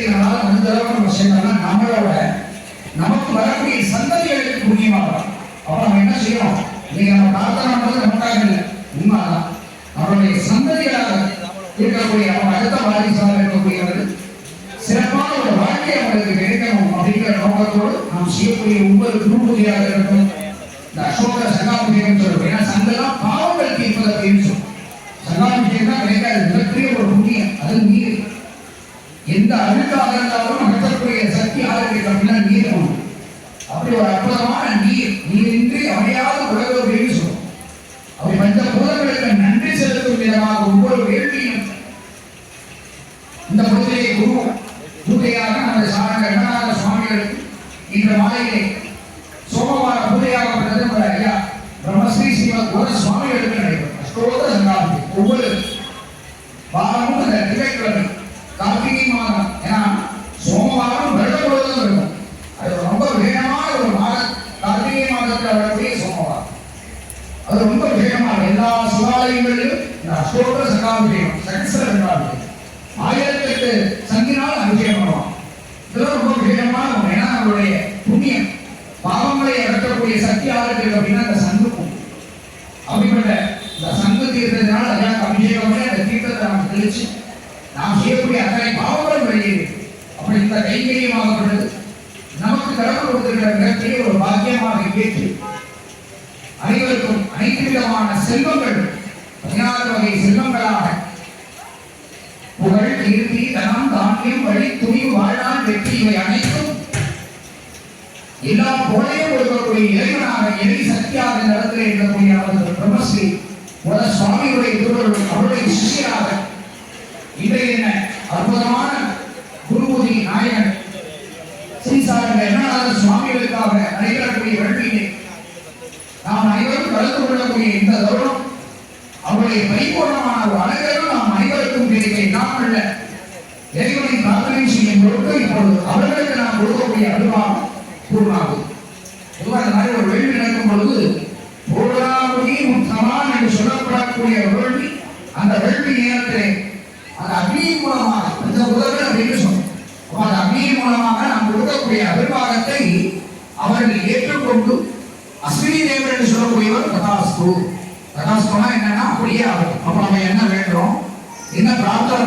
அதனால் அந்த அளவுக்கு நம்ம செய்யணும்னா நம்மளோட நமக்கு வரக்கூடிய சந்ததிகளுக்கு புண்ணியமாகும் அப்ப நம்ம என்ன செய்யணும்? நீங்க நம்ம பிரார்த்தனை பண்றது நமக்காக இல்லை. உண்மைதான். நம்மளுடைய சந்ததிகளாக இருக்கக்கூடிய நம்ம அடுத்த வாரிசாக இருக்கக்கூடியவர்கள் சிறப்பான ஒரு வாழ்க்கை அவங்களுக்கு கிடைக்கணும் அப்படிங்கிற நோக்கத்தோடு நாம் செய்யக்கூடிய ஒவ்வொரு குருபூதியாக இருக்கட்டும் இந்த அசோக சங்காபிஷேகம் சொல்றோம் ஏன்னா சங்கெல்லாம் பாவங்கள் தீர்ப்பது அப்படின்னு சொல்லும் சங்காபிஷேகம் தான் கிடைக்காது. மிகப்பெரிய ஒரு புண்ணியம். அது நீர். எந்த அழுக்காக இருந்தாலும் நடத்தக்கூடிய சக்தி யாருக்கு அப்படின்னா நீர் உண்டு. அப்படி ஒரு அற்புதமான நீர் நீரின்றி அமையாத உலக அப்படின்னு சொல்லும் அப்படி பஞ்ச பூதங்களுக்கு நன்றி செலுத்தும் விதமாக ஒவ்வொரு வேள்வியும் இந்த பொழுதிலே குரு பூஜையாக நமது சாரங்க ரங்கநாத சுவாமிகளுக்கு இந்த மாலையிலே அது ரொம்ப விசேஷமாக எல்லா சிவாலயங்களிலும் இந்த அசோக சங்காபிஷேகம் சகசர சங்காபிஷேகம் ஆயிரத்தெட்டு சங்கினால் அபிஷேகம் பண்ணுவான் இதெல்லாம் ரொம்ப விஷயமான ஒண்ணு. ஏன்னா நம்மளுடைய புண்ணியம். பாவங்களை அகற்றக்கூடிய சக்தி ஆளுக்கு அப்படின்னா அந்த சங்கு அப்படிப்பட்ட இந்த சங்கு தீர்த்தத்தினால் அதான் அபிஷேகம் பண்ணி அந்த தீர்த்தத்தை நாம் தெளிச்சு நாம் செய்யக்கூடிய அத்தனை பாவங்களும் வெளியேறி அப்படி இந்த கைங்கரியமாகப்பட்டது நமக்கு கடவுள் கொடுத்திருக்கிற மிகப்பெரிய ஒரு பாக்கியமாக ஏற்று அனைவருக்கும் அனைத்து விதமான செல்வங்கள் பதினாறு வகை செல்வங்களாக. புகழ் கீர்த்தி தனம் தானியம் வழி துணிவு வாழ்நாள் வெற்றி இவை அனைத்தும் எல்லா புகழையும் கொடுக்கக்கூடிய இறைவனாக இறை சக்தியாக நடத்திலே இருக்கக்கூடிய அவர்கள் பிரம்மஸ்ரீ முத சுவாமியுடைய திருவள்ளுவர் அவருடைய சிஷியராக இன்றைய அவருடைய பரிபூர்ணமான ஒரு அனைவரும் நாம் அனைவருக்கும் கிடைக்க அல்ல இறைவனை பிரார்த்தனை செய்யும் பொழுது இப்பொழுது அவர்களுக்கு நாம் கொடுக்கக்கூடிய அனுபவம் பூர்ணாகும் பொதுவாக இந்த மாதிரி ஒரு வேள்வி நடக்கும் பொழுது பூர்ணாகுதி உத்தமான் என்று சொல்லப்படக்கூடிய ஒரு வேள்வி அந்த வேள்வி நேரத்திலே அந்த அக்னியின் மூலமாக அந்த உதவி அப்படின்னு சொன்னோம். அந்த அக்னியின் மூலமாக நாம் கொடுக்கக்கூடிய அபிர்வாகத்தை அவர்கள் ஏற்றுக்கொண்டு அஸ்வினி தேவர் என்று சொல்லக்கூடியவர் கதாஸ்து ததாஸ்துனா என்னன்னா அப்படியே ஆகும். அப்ப நம்ம என்ன வேண்டுறோம்? என்ன பிரார்த்தனை